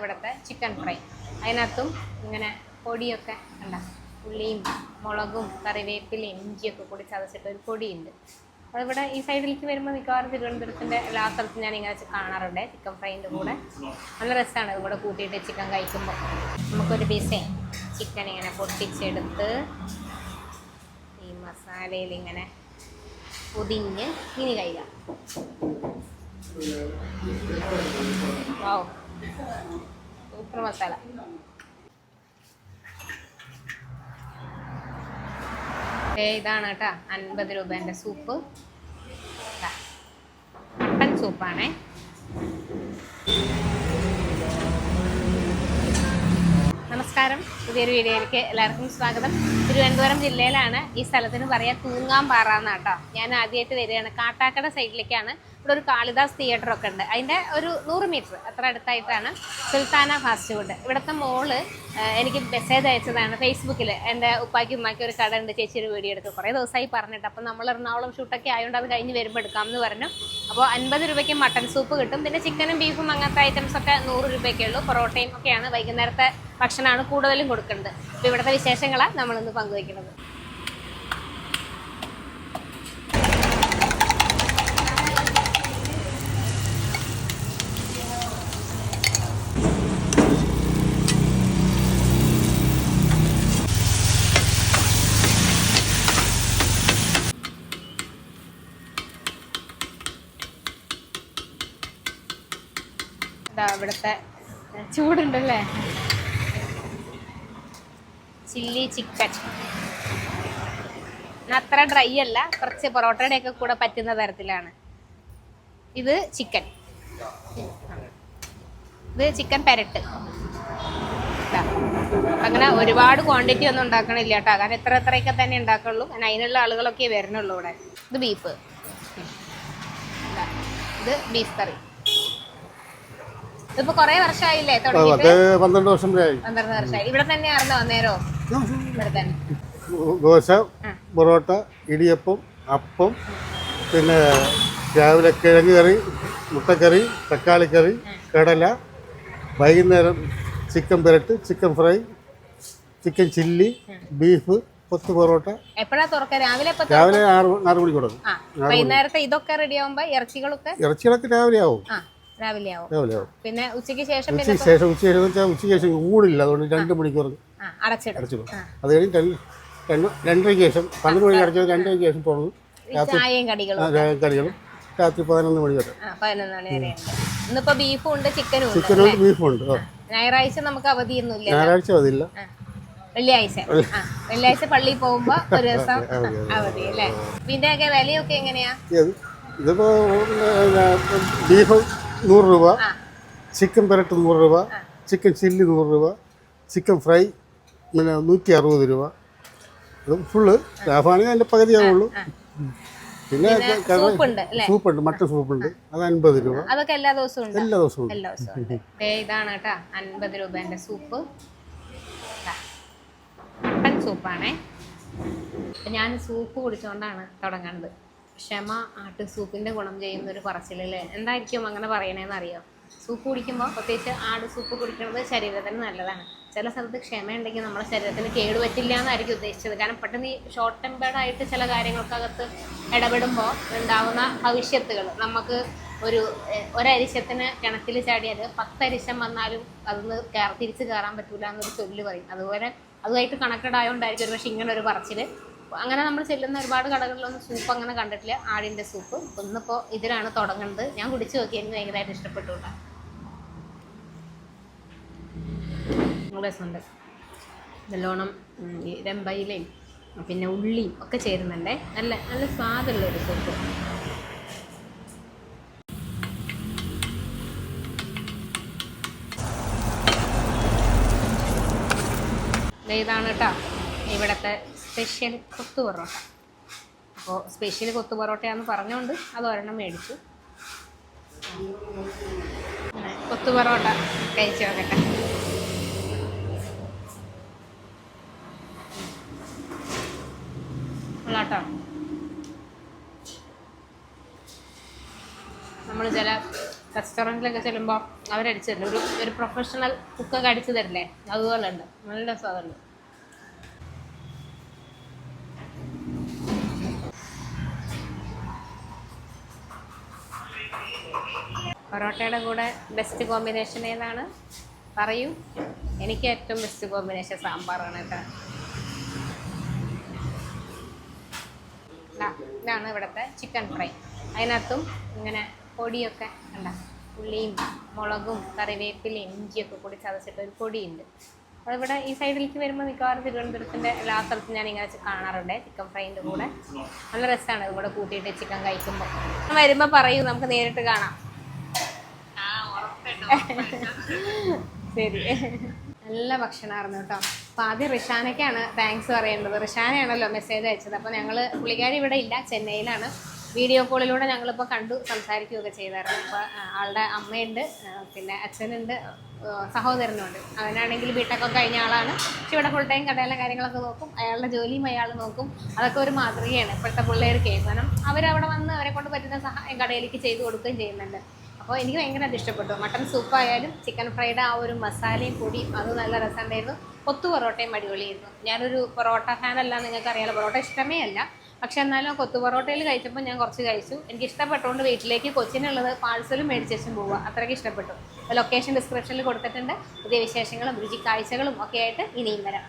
ഇവിടുത്തെ chicken fry അതിനകത്തും ഇങ്ങനെ പൊടിയൊക്കെ കണ്ട. ഉള്ളിയും മുളകും കറിവേപ്പിലയും ഇഞ്ചിയൊക്കെ കൂടി ചതച്ചിട്ട് ഒരു പൊടിയുണ്ട്. അതിവിടെ ഈ സൈഡിലേക്ക് വരുമ്പോൾ മിക്കവാറും തിരുവനന്തപുരത്തിന്റെ എല്ലാ സ്ഥലത്തും ഞാൻ ഇങ്ങനെ കാണാറുണ്ട് ചിക്കൻ ഫ്രൈന്റെ കൂടെ. നല്ല രസമാണ് ഇതുകൂടെ കൂട്ടിയിട്ട് ചിക്കൻ കഴിക്കുമ്പോൾ നമുക്കൊരു പീസേ ചിക്കൻ ഇങ്ങനെ പൊട്ടിച്ചെടുത്ത് ഈ മസാലയിൽ ഇങ്ങനെ പൊതിഞ്ഞ് ഇനി കഴിക്കാം. Wow super masala. ഇതാണ് കേട്ടോ അൻപത് രൂപേന്റെ സൂപ്പ്. മട്ടൻ സൂപ്പാണേ. നമസ്കാരം പുതിയൊരു വീഡിയോയിലേക്ക് എല്ലാവർക്കും സ്വാഗതം. തിരുവനന്തപുരം ജില്ലയിലാണ് ഈ സ്ഥലത്തിന് പറയാ തൂങ്ങാമ്പാറ എന്നാട്ടോ ഞാൻ ആദ്യമായിട്ട് വരികയാണ്. കാട്ടാക്കട സൈഡിലേക്കാണ് ഇവിടെ ഒരു കാളിദാസ് തിയേറ്റർ ഒക്കെ ഉണ്ട്. അതിന്റെ ഒരു നൂറ് മീറ്റർ അത്ര അടുത്തായിട്ടാണ് സുൽത്താന ഫാസ്റ്റ് ഫുഡ് ഇവിടുത്തെ മോൾ എനിക്ക് മെസ്സേജ് അയച്ചതാണ് ഫേസ്ബുക്കിൽ എന്റെ ഉപ്പാക്കി ഉമ്മാക്കി ഒരു കട ഉണ്ട്. ചേച്ചി ഒരു വീഡിയോ എടുത്തു കുറേ ദിവസമായി പറഞ്ഞിട്ട്. അപ്പം നമ്മൾ എറണാകുളം ഷൂട്ടൊക്കെ ആയതുകൊണ്ട് അത് കഴിഞ്ഞ് വരുമ്പോൾ എടുക്കാമെന്ന് പറഞ്ഞു. അപ്പോൾ അൻപത് രൂപയ്ക്ക് മട്ടൺ സൂപ്പ് കിട്ടും. പിന്നെ ചിക്കനും ബീഫും അങ്ങനത്തെ ഐറ്റംസ് ഒക്കെ നൂറ് രൂപയ്ക്കേ ഉള്ളൂ. പൊറോട്ടയും ഒക്കെയാണ് വൈകുന്നേരത്തെ ഭക്ഷണമാണ് കൂടുതലും കൊടുക്കുന്നത്. അപ്പോൾ ഇവിടുത്തെ വിശേഷങ്ങളാണ് നമ്മളിന്ന് പങ്കുവയ്ക്കുന്നത്. ഇതാ ഇവിടുത്തെ ചൂടുണ്ടല്ലേ? Chilli chicken. അത്ര ഡ്രൈ അല്ല കുറച്ച് പൊറോട്ടയുടെ ഒക്കെ കൂടെ പറ്റുന്ന തരത്തിലാണ്. ഇത് ചിക്കൻ. ഇത് ചിക്കൻ പെരട്ട്. അങ്ങനെ ഒരുപാട് ക്വാണ്ടിറ്റി ഒന്നും ഉണ്ടാക്കണില്ല കേട്ടോ. കാരണം എത്ര എത്രയൊക്കെ തന്നെ ഉണ്ടാക്കുള്ളൂ. കാരണം അതിനുള്ള ആളുകളൊക്കെ വരുന്നുള്ളൂ ഇവിടെ. ഇത് ബീഫ്. ഇത് ബീഫ് കറി. ഇതിപ്പോ കൊറേ വർഷമായില്ലേ തുടങ്ങിയിട്ട്? പത്ത് പന്ത്രണ്ട് വർഷം വരെ ആയി. പന്ത്രണ്ട് വർഷമായി ഇവിടെ തന്നെയായിരുന്നോ അന്നേരോ? ഇവിടെ തന്നെ. ദോശ. പൊറോട്ട ഇടിയപ്പം അപ്പം പിന്നെ രാവിലെ കിഴങ്ങ് കറി മുട്ടക്കറി തക്കാളിക്കറി കടല വൈകുന്നേരം chicken പെരട്ട് chicken fry chicken chilli beef കൊത്ത് പൊറോട്ട. എപ്പോഴാ രാവിലെ ആറ് ആറ് മണിക്ക് തുടങ്ങും. വൈകുന്നേരത്തെ ഇതൊക്കെ റെഡി ആവുമ്പോ ഇറച്ചികളൊക്കെ? ഇറച്ചികളൊക്കെ രാവിലെ ആവും. രാവിലെ ആവും രാവിലെ ആവും പിന്നെ ഉച്ചയ്ക്ക് ശേഷം പിന്നെ ഉച്ചയ്ക്ക് ശേഷം ഉച്ച ശേഷം വെച്ചാൽ ഉച്ചയ്ക്ക് ശേഷം ഊടില്ല. അതുകൊണ്ട് രണ്ട് മണിക്കൂർ ആ അടച്ചിടും. അടച്ചിടും. അത് കഴിഞ്ഞ് രണ്ട് രണ്ട് രണ്ടരയ്ക്ക് ശേഷം പന്ത്രണ്ട് മണിക്ക് അടച്ചത് രണ്ടരയ്ക്ക് ശേഷം തുറന്നു ഈ ചായയും കടികളും. കറികളും രാത്രി പതിനൊന്ന് മണി വരെ ആ പതിനൊന്ന് മണി വരെ ഉണ്ട്. ഇന്നിപ്പോ ബീഫും ഉണ്ട് ചിക്കനും ഉണ്ട് ചിക്കനുണ്ട് ബീഫുണ്ട് ആ. ഞായറാഴ്ച നമുക്ക് അവധിയൊന്നുമില്ല ഞായറാഴ്ച അതില്ല ആ. വെള്ളിയാഴ്ച. ആ വെള്ളിയാഴ്ച പള്ളിയിൽ പോകുമ്പോ ഒരു ദിവസം അവധി അല്ലേ? ഇതിന്റെയൊക്കെ വിലയൊക്കെ എങ്ങനെയാ? ഇത് ഇതിപ്പോൾ ബീഫ് നൂറ് രൂപ. ചിക്കൻ പെരട്ട് നൂറ് രൂപ. ചിക്കൻ ചില്ലി നൂറ് രൂപ. ചിക്കൻ ഫ്രൈ പിന്നെ നൂറ്റി അറുപത് രൂപ. അത് ഫുള്ള് ലാഭമാണെങ്കിൽ അതിന്റെ പകുതിയാവുള്ളൂ പിന്നെ സൂപ്പ് ഉണ്ട് അല്ലേ? സൂപ്പുണ്ട് മട്ടൻ സൂപ്പുണ്ട്. അത് അൻപത് രൂപ. അതൊക്കെ എല്ലാ ദിവസവും എല്ലാ ദിവസവും ഉണ്ട്. എല്ലാ ദിവസവും ഇതാണ് കേട്ടോ അൻപത് രൂപേന്റെ സൂപ്പ്. മട്ടൻ സൂപ്പാണേ. ഞാൻ സൂപ്പ് കുടിച്ചുകൊണ്ടാണ് തുടങ്ങുന്നത് ക്ഷമ ആട്ട് സൂപ്പിന്റെ ഗുണം ചെയ്യുന്ന ഒരു പറച്ചിലല്ലേ? എന്തായിരിക്കും അങ്ങനെ പറയണേന്ന് അറിയോ സൂപ്പ് കുടിക്കുമ്പോൾ പ്രത്യേകിച്ച് ആട് സൂപ്പ് കുടിക്കുന്നത് ശരീരത്തിന് നല്ലതാണ്. ചില സ്ഥലത്ത് ക്ഷമയുണ്ടെങ്കിൽ നമ്മുടെ ശരീരത്തിന് കേടുപറ്റില്ല എന്നായിരിക്കും ഉദ്ദേശിച്ചത്. കാരണം പെട്ടെന്ന് ഈ ഷോർട്ട് ടെമ്പേർഡ് ആയിട്ട് ചില കാര്യങ്ങൾക്കകത്ത് ഇടപെടുമ്പോൾ ഉണ്ടാകുന്ന ഭവിഷ്യത്തുകൾ. നമുക്ക് ഒരു ഒരരിശത്തിന് കിണറ്റിൽ ചാടിയാൽ പത്തരിശം വന്നാലും അതൊന്ന് തിരിച്ച് കയറാൻ പറ്റൂല എന്നൊരു ചൊല്ല് പറയും. അതുപോലെ അതുമായിട്ട് കണക്റ്റഡ് ആയതുകൊണ്ടായിരിക്കും ഒരു പക്ഷേ ഇങ്ങനെ ഒരു പറച്ചിൽ അങ്ങനെ നമ്മൾ ചെല്ലുന്ന ഒരുപാട് കടകളിലൊന്നും സൂപ്പ് അങ്ങനെ കണ്ടിട്ടില്ല. ആടിന്റെ സൂപ്പ് ഇന്നിപ്പോൾ ഇതിലാണ് തുടങ്ങുന്നത്. ഞാൻ കുടിച്ചു നോക്കി. എനിക്ക് ഭയങ്കരമായിട്ട് ഇഷ്ടപ്പെട്ടു രസമുണ്ട്. നല്ലോണം ഈ രമ്പയിലയും പിന്നെ ഉള്ളിയും ഒക്കെ ചേരുന്നുണ്ടേ. നല്ല നല്ല സ്വാദുള്ള ഒരു സൂപ്പ് ഇതാണ് കേട്ടോ ഇവിടുത്തെ സ്പെഷ്യൽ കൊത്തു പൊറോട്ട. അപ്പോൾ സ്പെഷ്യൽ കൊത്തു പൊറോട്ടയാന്ന് പറഞ്ഞുകൊണ്ട് അത് ഒരെണ്ണം മേടിച്ചു. കൊത്ത് പൊറോട്ട കഴിച്ചു നോക്കട്ടെ. നമ്മൾ ചില റെസ്റ്റോറന്റിലൊക്കെ ചെല്ലുമ്പോൾ അവരടിച്ചു തരില്ല ഒരു ഒരു പ്രൊഫഷണൽ കുക്കൊക്കെ അടിച്ചു തരില്ലേ? അതുപോലെ ഉണ്ട് നല്ല സ്വാദുണ്ട്. പൊറോട്ടയുടെ കൂടെ ബെസ്റ്റ് കോമ്പിനേഷൻ ഏതാണ്? പറയൂ. എനിക്ക് ഏറ്റവും ബെസ്റ്റ് കോമ്പിനേഷൻ സാമ്പാറാണ് കേട്ടോ. ഇതാണ് ഇവിടുത്തെ ചിക്കൻ ഫ്രൈ അതിനകത്തും ഇങ്ങനെ പൊടിയൊക്കെ ഉണ്ട ഉള്ളിയും മുളകും കറിവേപ്പിലയും ഇഞ്ചിയൊക്കെ കൂടി ചതച്ചിട്ട് ഒരു പൊടിയുണ്ട്. അതിവിടെ ഈ സൈഡിലേക്ക് വരുമ്പോൾ മിക്കവാറും തിരുവനന്തപുരത്തിന്റെ എല്ലാ സ്ഥലത്തും ഞാൻ ഇങ്ങനെ വെച്ച് കാണാറുണ്ട് ചിക്കൻ ഫ്രൈന്റെ കൂടെ. നല്ല രസമാണ് ഇവിടെ കൂട്ടിയിട്ട് ചിക്കൻ കഴിക്കുമ്പോൾ വരുമ്പോൾ പറയൂ നമുക്ക് നേരിട്ട് കാണാം. ശരി. നല്ല ഭക്ഷണമായിരുന്നു കേട്ടോ. അപ്പോൾ ആദ്യം റിഷാനയ്ക്കാണ് താങ്ക്സ് പറയേണ്ടത്. റിഷാനയാണല്ലോ മെസ്സേജ് അയച്ചത്. അപ്പോൾ ഞങ്ങൾ പുള്ളിക്കാരി ഇവിടെ ഇല്ല ചെന്നൈയിലാണ്. വീഡിയോ കോളിലൂടെ ഞങ്ങളിപ്പോൾ കണ്ടു സംസാരിക്കുകയൊക്കെ ചെയ്തായിരുന്നു. അപ്പോൾ ആളുടെ അമ്മയുണ്ട് പിന്നെ അച്ഛനുണ്ട് സഹോദരനുണ്ട്. അവനാണെങ്കിൽ ബിടെക് ഒക്കെ കഴിഞ്ഞ ആളാണ്. പക്ഷെ ഇവിടെ ഫുൾ ടൈം കടയിലെ കാര്യങ്ങളൊക്കെ നോക്കും. അയാളുടെ ജോലിയും അയാൾ നോക്കും. അതൊക്കെ ഒരു മാതൃകയാണ്. ഇപ്പോഴത്തെ പിള്ളേർക്ക്. കാരണം അവരവിടെ വന്ന് അവരെ കൊണ്ട് പറ്റുന്ന സഹായം കടയിലേക്ക് ചെയ്തു കൊടുക്കുകയും ചെയ്യുന്നുണ്ട്. അപ്പോൾ എനിക്ക് ഭയങ്കരമായിട്ട് ഇഷ്ടപ്പെട്ടു. മട്ടൺ സൂപ്പ് ആയാലും ചിക്കൻ ഫ്രൈഡ് ആ ഒരു മസാലയും പൊടിയും അത് നല്ല രസമുണ്ടായിരുന്നു. കൊത്തു പൊറോട്ടയും അടിപൊളിയായിരുന്നു. ഞാനൊരു പൊറോട്ട ഫാനല്ല നിങ്ങൾക്ക് അറിയാലോ പൊറോട്ട ഇഷ്ടമേ അല്ല. പക്ഷെ എന്നാലും കൊത്തു പൊറോട്ടയിൽ കഴിച്ചപ്പോൾ ഞാൻ കുറച്ച് കഴിച്ചു. എനിക്ക് ഇഷ്ടപ്പെട്ടുകൊണ്ട് വീട്ടിലേക്ക് കൊച്ചിനുള്ളത് പാഴ്സലും മേടിച്ചും പോവുക അത്രയ്ക്ക് ഇഷ്ടപ്പെട്ടു. ലൊക്കേഷൻ ഡിസ്ക്രിപ്ഷനിൽ കൊടുത്തിട്ടുണ്ട്. പുതിയ വിശേഷങ്ങളും രുചി കാഴ്ചകളും ഒക്കെ ആയിട്ട് ഇനിയും വരാം.